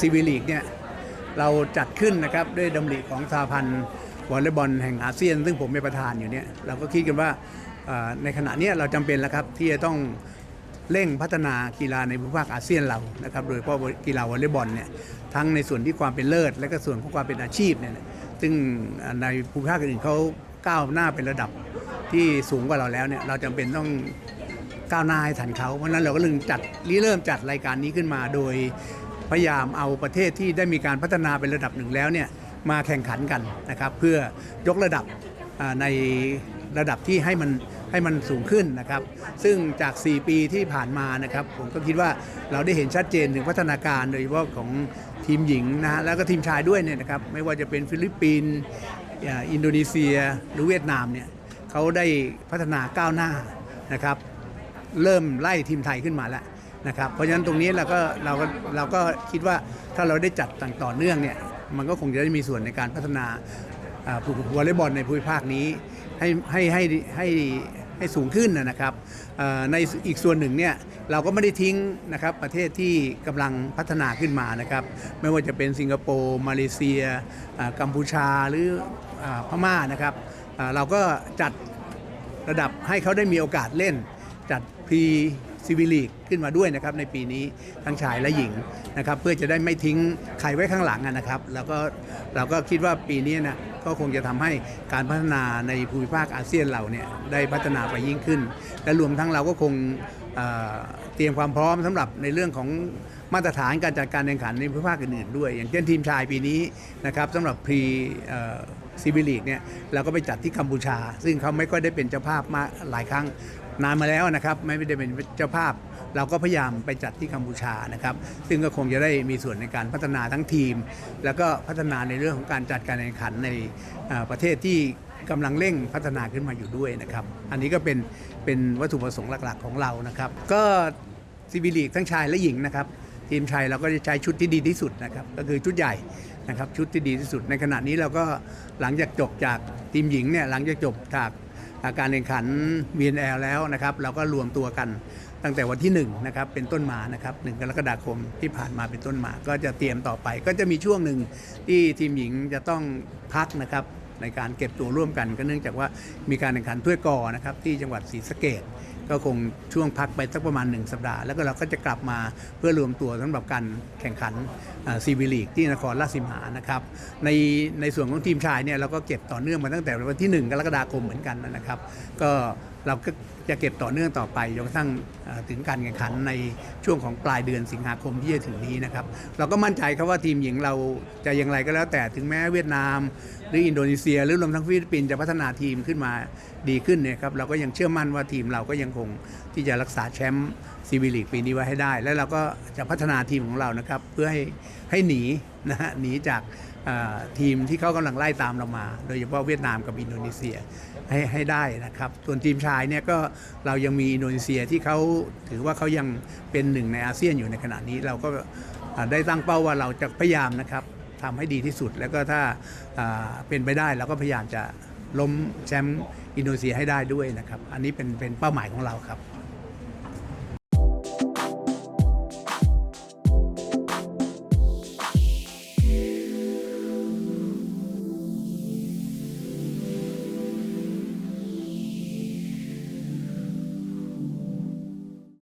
ซีวีลีกเนี่ยเราจัดขึ้นนะครับด้วยดำริของสหพันธ์วอลเลย์บอลแห่งอาเซียน ซึ่งผมเป็นประธานอยู่เนี่ยเราก็คิดกันว่าในขณะนี้เราจำเป็นแล้วครับที่จะต้องเร่งพัฒนากีฬาในภูมิภาคอาเซียนเรานะครับโดยเฉพาะกีฬาวอลเลย์บอลเนี่ยทั้งในส่วนที่ความเป็นเลิศ และก็ส่วนของความเป็นอาชีพเนี่ยซึ่งในภูมิภาคอื่นเขาก้าวหน้าเป็นระดับที่สูงกว่าเราแล้วเนี่ยเราจำเป็นต้องก้าวหน้าให้ทันเขาเพราะฉะนั้นเราก็เลยจัดริเริ่มจัดรายการนี้ขึ้นมาโดย พยายามเอาประเทศที่ได้มีการพัฒนาเป็นระดับหนึ่งแล้วเนี่ยมาแข่งขันกันนะครับ เพื่อยกระดับในระดับที่ให้มันให้มันสูงขึ้นนะครับ ซึ่งจาก 4 ปีที่ผ่านมานะครับ ผมก็คิดว่าเราได้เห็นชัดเจนถึงพัฒนาการโดยเฉพาะของทีมหญิงนะฮะแล้วก็ทีมชายด้วยเนี่ยนะครับ ไม่ว่าจะเป็นฟิลิปปินส์อินโดนีเซีย หรือเวียดนามเนี่ยเขาได้พัฒนาก้าวหน้านะครับ เริ่มไล่ทีมไทยขึ้นมาแล้ว นะครับเพราะฉะนั้นตรงนี้เราก็เราก็เราก็คิดว่าถ้าเราได้จัดต่างต่อเนื่องเนี่ยมันก็คงจะได้มีส่วนในการพัฒนาผู้วอลเลย์บอลในภูมิภาคนี้ให้ให้ให้ให้ให้สูงขึ้นนะครับในอีกส่วนหนึ่งเนี่ยเราก็ไม่ได้ทิ้งนะครับประเทศที่กำลังพัฒนาขึ้นมานะครับไม่ว่าจะเป็นสิงคโปร์มาเลเซียกัมพูชาหรืออพม่านะครับเราก็จัดระดับให้เขาได้มีโอกาสเล่นจัดพรี ซีวิลีกขึ้นมาด้วยนะครับในปีนี้ทั้งชายและหญิงนะครับเพื่อจะได้ไม่ทิ้งใครไว้ข้างหลังนะครับ แล้วก็เราก็คิดว่าปีนี้นะก็คงจะทำให้การพัฒนาในภูมิภาคอาเซียนเราเนี่ยได้พัฒนาไปยิ่งขึ้น และรวมทั้งเราก็คงเเตรียมความพร้อมสำหรับในเรื่องของมาตรฐานการจัดการแข่งขันในภูมิภาคอื่นๆด้วย อย่างเช่นทีมชายปีนี้นะครับสำหรับพรีซีวิลีกเนี่ยเราก็ไปจัดที่กัมพูชา ซึ่งเขาไม่ค่อยได้เป็นเจ้าภาพมาหลายครั้ง นานมาแล้วนะครับไม่ได้เป็นเจ้าภาพ เราก็พยายามไปจัดที่กัมพูชานะครับซึ่งก็คงจะได้มีส่วนในการพัฒนาทั้งทีม แล้วก็พัฒนาในเรื่องของการจัดการแข่งขันในประเทศที่กำลังเร่งพัฒนาขึ้นมาอยู่ด้วยนะครับ อันนี้ก็เป็นเป็นวัตถุประสงค์หลักๆของเรานะครับ ก็ซีวิลีกทั้งชายและหญิงนะครับ ทีมชายเราก็จะใช้ชุดที่ดีที่สุดนะครับก็คือชุดใหญ่นะครับชุดที่ดีที่สุดในขณะนี้เราก็หลังจากจบจากทีมหญิงเนี่ยหลังจากจบจาก การแข่งขัน VNL แล้วนะครับเราก็รวมตัวกันตั้งแต่วันที่1นะครับเป็นต้นมานะครับ1กรกฎาคมที่ผ่านมาเป็นต้นมา ก็จะเตรียมต่อไป ก็จะมีช่วงหนึ่งที่ทีมหญิงจะต้องพักนะครับในการเก็บตัวร่วมกันก็เนื่องจากว่ามีการแข่งขันถ้วยกอนะครับที่จังหวัดศรีสะเกด ก็คงช่วงพักไปสักประมาณ 1 สัปดาห์ แล้วก็เราก็จะกลับมาเพื่อรวมตัวสำหรับการแข่งขันซีบีลีกที่นครราชสีมานะครับในในส่วนของทีมชายเนี่ยเราก็เก็บต่อเนื่องมาตั้งแต่วันที่ 1 กรกฎาคมเหมือนกันนะครับ ก็ เราก็จะเก็บต่อเนื่องต่อไปจนกระทั่งถึงการแข่งขันในช่วงของปลายเดือนสิงหาคมที่จะถึงนี้นะครับ เราก็มั่นใจครับว่าทีมหญิงเราจะอย่างไรก็แล้วแต่ถึงแม้เวียดนาม หรืออินโดนีเซีย หรือรวมทั้งฟิลิปปินส์จะพัฒนาทีมขึ้นมาดีขึ้นเนี่ยครับเราก็ยังเชื่อมั่นว่าทีมเราก็ยังคงที่จะรักษาแชมป์ซีวีลีกปีนี้ไว้ให้ได้ และเราก็จะพัฒนาทีมของเรานะครับเพื่อให้ให้หนีนะฮะหนีจาก ทีมที่เขากำลังไล่ตามเรามา โดยเฉพาะเวียดนามกับอินโดนีเซียให้ให้ได้นะครับ ส่วนทีมชายเนี่ยก็เรายังมีอินโดนีเซียที่เขาถือว่าเขายังเป็นหนึ่งในอาเซียนอยู่ในขณะนี้ เราก็ได้ตั้งเป้าว่าเราจะพยายามนะครับทำให้ดีที่สุดแล้วก็ถ้าอ่าเป็นไปได้เราก็พยายามจะล้มแชมป์อินโดนีเซียให้ได้ด้วยนะครับ อันนี้เป็นเป็นเป้าหมายของเราครับ